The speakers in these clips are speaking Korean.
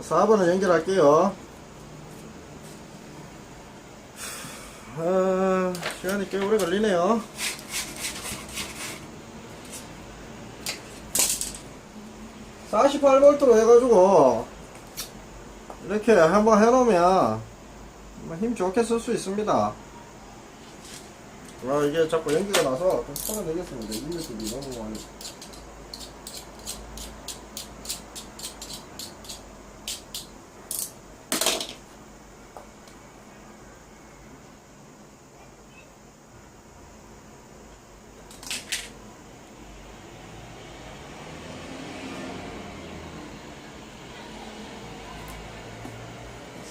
4번은 연결할게요. 아, 시간이 꽤 오래 걸리네요. (48V) 로 해가지고 이렇게 한번 해놓으면 뭐힘 좋게 쓸 수 있습니다 아 이게 자꾸 연기가 나서 좀 손을 내겠습니다 이미들이 너무 많이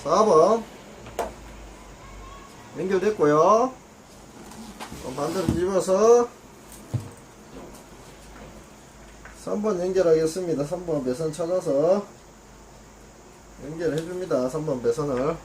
(4번) 연결됐고요. 반대로 뒤집어서 3번 연결하겠습니다. 3번 배선 찾아서 연결해 줍니다. 3번 배선을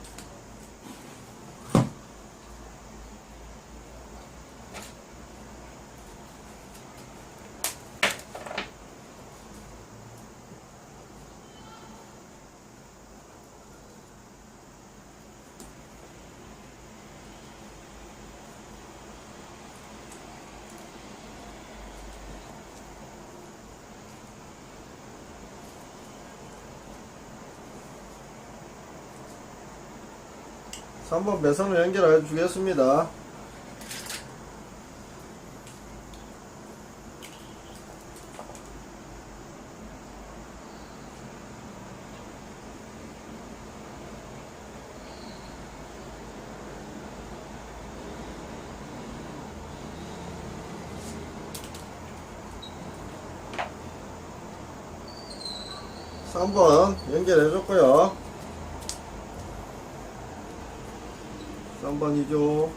삼번 배선을 연결해 주겠습니다. 삼번 연결해 줬고요 3번이죠.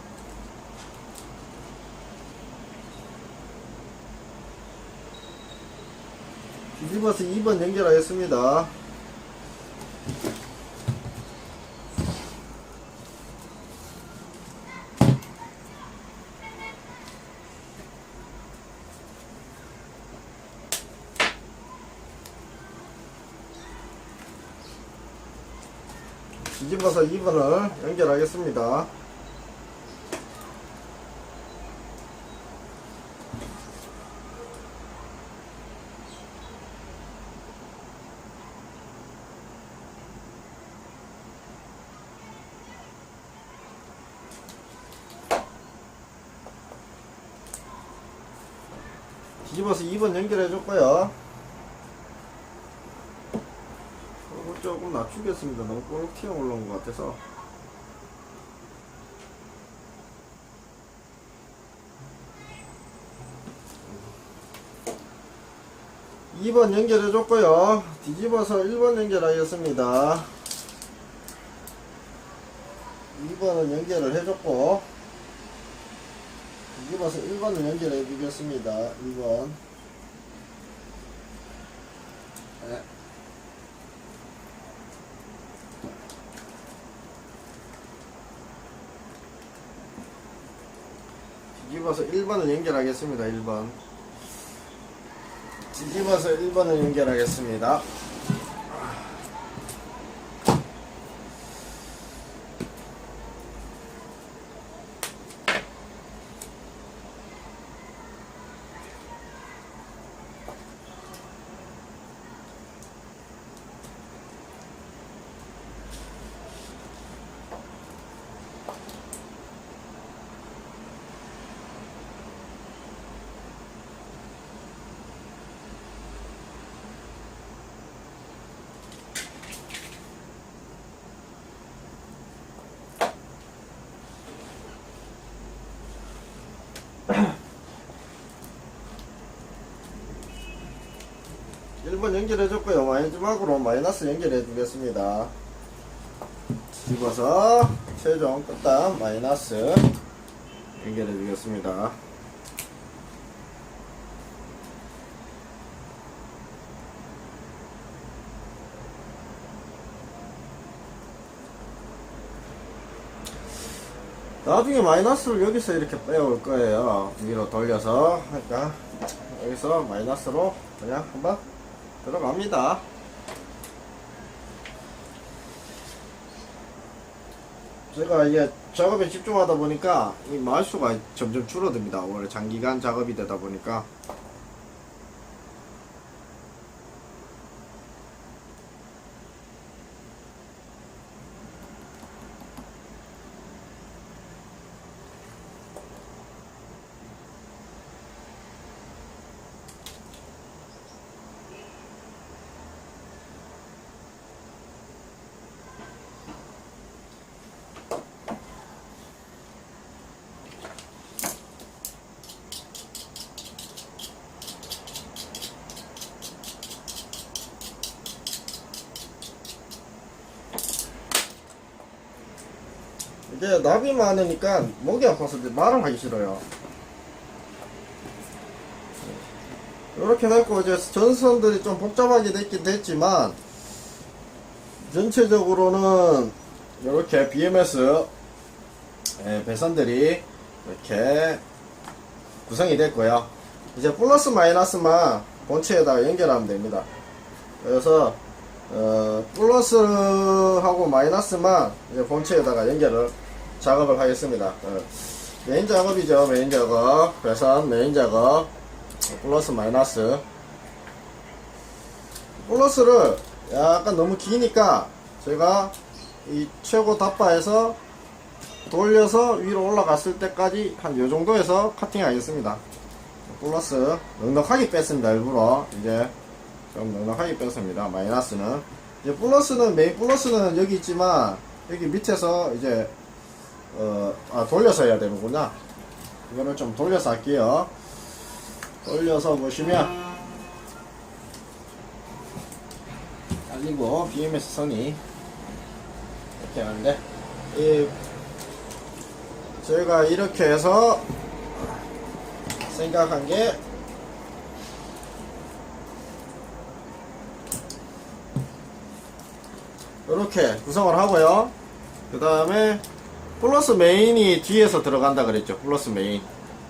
뒤집어서 2번 연결하겠습니다. 뒤집어서 2번을 연결하겠습니다. 집어서 2번 연결해 줬고요. 이거 조금 낮추겠습니다. 너무 꼬록 튀어 올라온 것 같아서. (2번) 연결해 줬고요 뒤집어서 (1번) 연결하겠습니다 (2번은) 연결을 해줬고 뒤집어서 (1번을) 연결해 주겠습니다 (2번) 네. 뒤집어서 1번을 연결하겠습니다. 1번. 뒤집어서 1번을 연결하겠습니다. 일번 연결해줬고요. 마이너스막으로 마이너스 연결해주겠습니다. 뒤집어서 최종 끝단 마이너스 연결해주겠습니다. 나중에 마이너스를 여기서 이렇게 빼올 거예요. 위로 돌려서. 그러니까 여기서 마이너스로 그냥 한번 들어갑니다. 제가 이제 작업에 집중하다 보니까 이 마을수가 점점 줄어듭니다. 원래 장기간 작업이 되다 보니까. 이게 나비 많으니까 목이 아파서 말을 하기 싫어요. 이렇게 됐고 이제 전선들이 좀 복잡하게 됐긴 됐지만 전체적으로는 이렇게 BMS 예, 배선들이 이렇게 구성이 됐고요. 이제 플러스 마이너스만 본체에다가 연결하면 됩니다. 그래서 어, 플러스하고 마이너스만 이제 본체에다가 연결을 작업을 하겠습니다. 어, 메인 작업이죠. 메인 작업. 배선 메인 작업. 플러스 마이너스. 플러스를 약간 너무 기니까 제가 이 최고 답바에서 돌려서 위로 올라갔을 때까지 한 요 정도에서 커팅 하겠습니다. 플러스 넉넉하게 뺐습니다. 일부러 이제 좀 넉넉하게 뺐습니다. 마이너스는 이제 플러스는 메인 플러스는 여기 있지만 여기 밑에서 이제 어, 아, 돌려서 해야 되는구나. 이거를 좀 돌려서 할게요. 돌려서 보시면 잘리고 BMS 선이 이렇게 하는데 이 저희가 이렇게 해서 생각한 게 이렇게 구성을 하고요. 그 다음에 플러스 메인이 뒤에서 들어간다 그랬죠. 플러스 메인.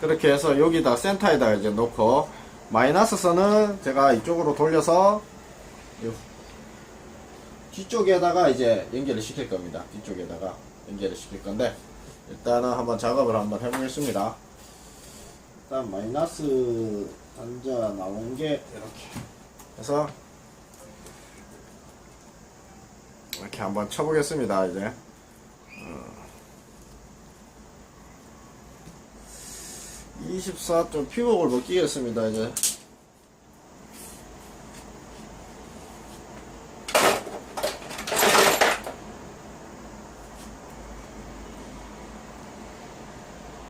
그렇게 해서 여기다 센터에다 이제 놓고 마이너스 선은 제가 이쪽으로 돌려서 요 뒤쪽에다가 이제 연결을 시킬 겁니다. 뒤쪽에다가 연결을 시킬 건데 일단은 한번 작업을 한번 해보겠습니다. 일단 마이너스 단자 나온 게 이렇게 해서 이렇게 한번 쳐보겠습니다. 이제 어. 24좀 피복을 못 끼겠습니다. 이제